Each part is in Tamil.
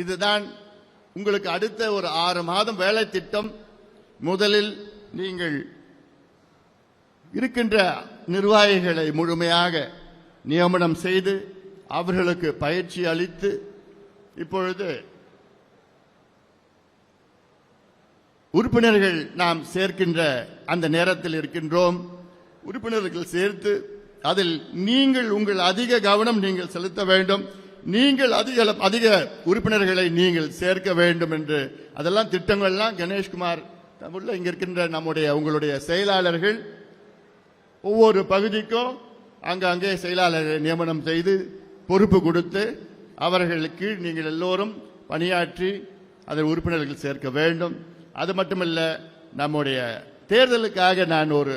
இதுதான் உங்களுக்கு அடுத்த ஒரு ஆறு மாதம் வேலை திட்டம். முதலில் நீங்கள் இருக்கின்ற நிர்வாகிகளை முழுமையாக நியமனம் செய்து அவர்களுக்கு பயிற்சி அளித்து இப்பொழுது உறுப்பினர்கள் நாம் சேர்க்கின்ற அந்த நேரத்தில் இருக்கின்றோம். உறுப்பினர்கள் சேர்த்து அதில் நீங்கள் உங்கள் அதிக கவனம் நீங்கள் செலுத்த வேண்டும். நீங்கள் அதிக அதிக உறுப்பினர்களை நீங்கள் சேர்க்க வேண்டும் என்று அதெல்லாம் திட்டங்கள்லாம் கணேஷ்குமார் உள்ள இங்க இருக்கின்ற நம்முடைய உங்களுடைய செயலாளர்கள் ஒவ்வொரு பகுதிக்கும் அங்கங்கே செயலாளரை நியமனம் செய்து பொறுப்பு கொடுத்து அவர்களுக்கு நீங்கள் எல்லோரும் பணியாற்றி அதில் உறுப்பினர்கள் சேர்க்க வேண்டும். அது மட்டுமல்ல நம்முடைய தேர்தலுக்காக நான் ஒரு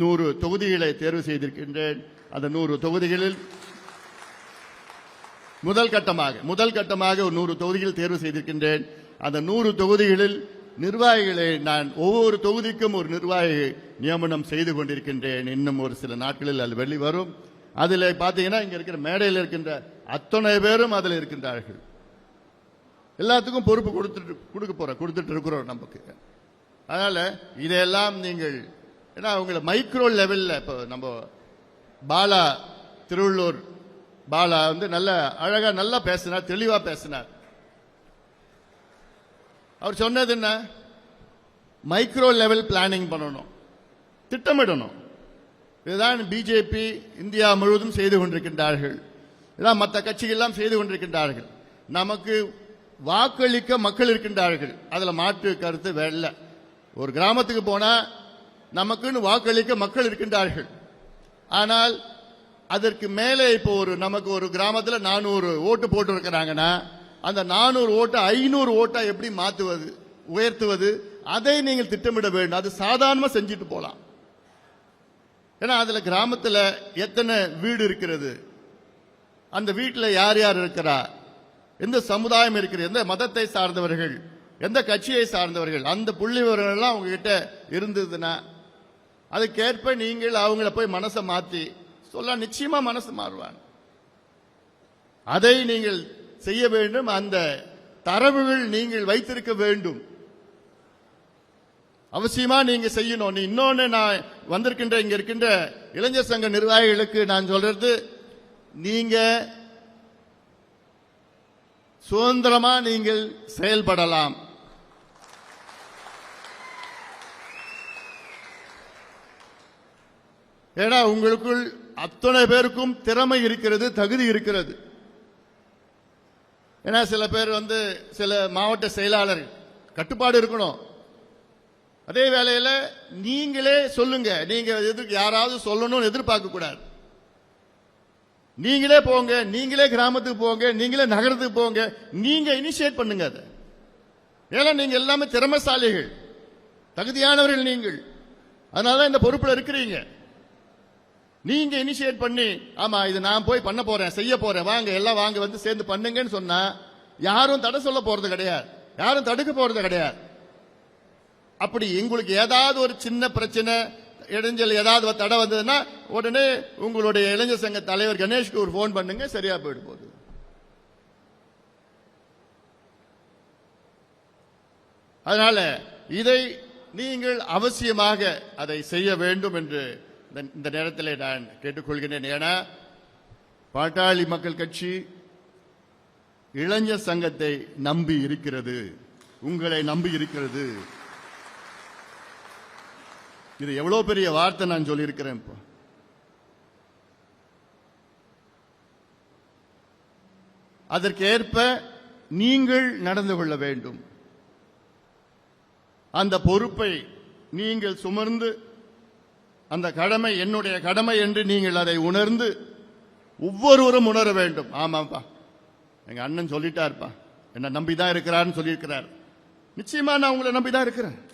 நூறு தொகுதிகளை தேர்வு செய்திருக்கின்றேன். அந்த நூறு தொகுதிகளில் முதல் கட்டமாக முதல் கட்டமாக ஒரு நூறு தொகுதிகள் தேர்வு செய்திருக்கின்றேன். அந்த நூறு தொகுதிகளில் நிர்வாகிகளை நான் ஒவ்வொரு தொகுதிக்கும் ஒரு நிர்வாகி நியமனம் செய்து கொண்டிருக்கின்றேன். இன்னும் ஒரு சில நாட்களில் அது வெளிவரும் அதில் பார்த்தீங்கன்னா இங்கே இருக்கிற மேடையில் இருக்கின்ற அத்தனை பேரும் அதில் இருக்கின்றார்கள். எல்லாத்துக்கும் பொறுப்பு கொடுத்துட்டு கொடுக்க போகிறோம் கொடுத்துட்டு இருக்கிறோம் நமக்கு. அதனால் இதையெல்லாம் நீங்கள் ஏன்னா அவங்களை மைக்ரோ லெவலில் இப்போ நம்ம பாலா திருவள்ளூர் பாலா வந்து நல்ல அழகா நல்லா பேசினார் தெளிவா பேசினார். அவர் சொன்னது என்ன? மைக்ரோ லெவல் பிளானிங் பண்ணணும். திட்டமிடணும். இதுதான் பிஜேபி இந்தியா முழுவதும் செய்து கொண்டிருக்கின்றார்கள். இதான் மற்ற கட்சிகள்லாம் செய்து கொண்டிருக்கின்றார்கள். நமக்கு வாக்களிக்க மக்கள் இருக்கின்றார்கள். அதில் மாற்று கருத்து வெள்ள ஒரு கிராமத்துக்கு போனால் நமக்குன்னு வாக்களிக்க மக்கள் இருக்கின்றார்கள். ஆனால் அதற்கு மேலே இப்போ ஒரு நமக்கு ஒரு கிராமத்தில் நானூறு ஓட்டு போட்டு இருக்கிறாங்கன்னா அந்த நானூறு ஓட்டை ஐநூறு ஓட்டை எப்படி மாற்றுவது உயர்த்துவது அதை நீங்கள் திட்டமிட வேண்டும். அது சாதாரணமாக செஞ்சுட்டு போகலாம் ஏன்னா அதில் கிராமத்தில் எத்தனை வீடு இருக்கிறது அந்த வீட்டில் யார் யார் இருக்கிறா எந்த சமுதாயம் இருக்கிறது எந்த மதத்தை சார்ந்தவர்கள் எந்த கட்சியை சார்ந்தவர்கள் அந்த புள்ளி விவரங்கள்லாம் உங்ககிட்ட இருந்ததுன்னா அதுக்கேற்ப நீங்கள் அவங்கள போய் மனசை மாற்றி சொல்ல நிச்சயமா மனசு மாறுவான். அதை நீங்கள் செய்ய வேண்டும். அந்த தரவுகள் நீங்கள் வைத்திருக்க வேண்டும். அவசியமா நீங்க செய்யணும். நீ இன்னொன்னு நான் வந்திருக்கின்ற இங்க இருக்கின்ற இளைஞர் சங்க நிர்வாகிகளுக்கு நான் சொல்றது நீங்க சுதந்திரமா நீங்கள் செயல்படலாம். ஏன்னா உங்களுக்குள் அத்தனை பேருக்கும் திறமை இருக்கிறது தகுதி இருக்கிறது. ஏன்னா சில பேர் வந்து சில மாவட்ட செயலாளர் கட்டுப்பாடு இருக்கணும். அதே வேளையில் நீங்களே சொல்லுங்க. நீங்க எதிர்க்கு யாராவது சொல்லணும்னு எதிர்பார்க்க கூடாது. நீங்களே போங்க நீங்களே கிராமத்துக்கு போங்க நீங்களே நகரத்துக்கு போங்க நீங்க இனிஷியேட் பண்ணுங்க அதை. ஏன்னா நீங்க எல்லாமே திறமசாலிகள். தகுதியானவர்கள் நீங்கள். அதனால இந்த பொறுப்பில் இருக்கிறீங்க. நீங்க இனிஷியேட் பண்ணி ஆமா இது நான் போய் பண்ண போறேன் செய்ய போறேன் வாங்க எல்லாம் வாங்க வந்து சேர்ந்து பண்ணுங்கன்னு சொன்னா யாரும் தடை சொல்ல போறது கிடையாது. யாரும் தடுக்க போறது கிடையாது. அப்படி உங்களுக்கு ஏதாவது ஒரு சின்ன பிரச்சனை இடைஞ்சல் ஏதாவது தடை வந்ததுன்னா உடனே உங்களுடைய இளைஞர் சங்க தலைவர் கணேஷ்க்கு ஒரு போன் பண்ணுங்க சரியா போயிட்டு போகுது. அதனால இதை நீங்கள் அவசியமாக அதை செய்ய வேண்டும் என்று இந்த- நேரத்தில் நான் கேட்டுக்கொள்கிறேன் ஏன்னா பாட்டாளி மக்கள் கட்சி இளைஞர் சங்கத்தை நம்பி இருக்கிறது. உங்களை நம்பி இருக்கிறது. இது எவ்வளவு பெரிய வார்த்தை நான் சொல்லியிருக்கிறேன் இப்போ. அதற்கேற்ப நீங்கள் நடந்து கொள்ள வேண்டும். அந்த பொறுப்பை நீங்கள் சுமர்ந்து அந்த கடமை என்னுடைய கடமை என்று நீங்கள் அதை உணர்ந்து ஒவ்வொருவரும் உணர வேண்டும். ஆமாப்பா. எங்கள் அண்ணன் சொல்லிட்டா இருப்பான் என்னை நம்பி நம்பிதான் இருக்கிறார்னு சொல்லியிருக்கிறார். நிச்சயமா நான் உங்களை நம்பிதான் இருக்கிறேன்.